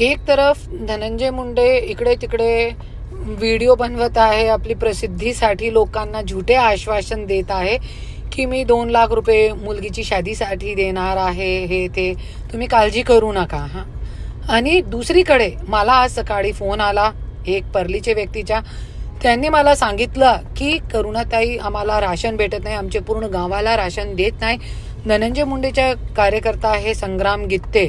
एक तरफ धनंजय मुंडे इकडे तिकडे व्हिडिओ बनवत आहे आपली प्रसिद्धीसाठी लोकांना झुटे आश्वासन देत आहे की मी दोन लाख रुपये मुलगीची शादीसाठी देणार आहे हे ते. तुम्ही काळजी करू नका हां. आणि दुसरीकडे मला आज सकाळी फोन आला एक परलीच्या व्यक्तीच्या. त्यांनी मला सांगितलं की करुणाताई आम्हाला राशन भेटत नाही आमच्या पूर्ण गावाला राशन देत नाही. धनंजय मुंडेच्या कार्यकर्ता आहे संग्राम गित्ते.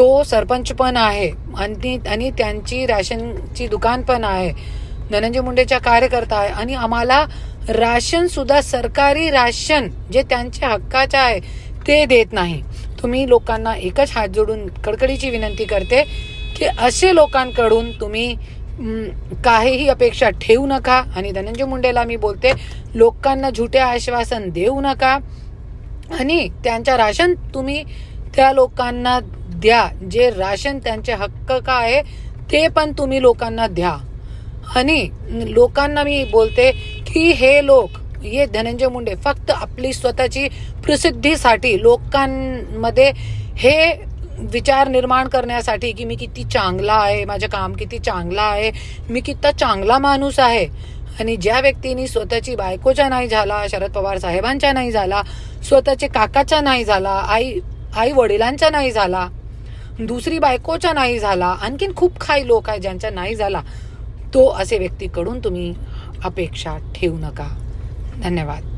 तो सरपंच पण आहे आणि आणि त्यांची राशनची दुकान पण आहे. धनंजय मुंडेच्या कार्यकर्ता आहे. आणि आम्हाला राशन सुद्धा सरकारी राशन जे त्यांच्या हक्काचे आहे ते देत नाही. तुम्ही लोकांना एकच हात जोडून कडकडीची विनंती करते की असे लोकांकडून तुम्ही काहीही अपेक्षा ठेवू नका. आणि धनंजय मुंडेला मी बोलते लोकांना झुटे आश्वासन देऊ नका. आणि त्यांच्या राशन तुम्ही त्या लोकांना द्या. जे राशन त्यांचे हक्क का आहे ते पण तुम्ही लोकांना द्या. आणि लोकांना मी बोलते की हे लोक हे धनंजय मुंडे फक्त आपली स्वतःची प्रसिद्धीसाठी लोकांमध्ये हे विचार निर्माण करण्यासाठी की मी किती चांगला आहे माझं काम किती चांगलं आहे मी किती चांगला माणूस आहे. आणि ज्या व्यक्तीने स्वतःची बायकोचा नाही झाला शरद पवार साहेबांचा नाही झाला स्वतःचे काकाचा नाही झाला आई आई वडिलांचा नाही झाला दुसरी बायकोचा नाही झाला आणखीन खूप काही लोक आहे ज्यांच्या नाही झाला तो असे व्यक्तीकडून तुम्ही अपेक्षा ठेवू नका. धन्यवाद.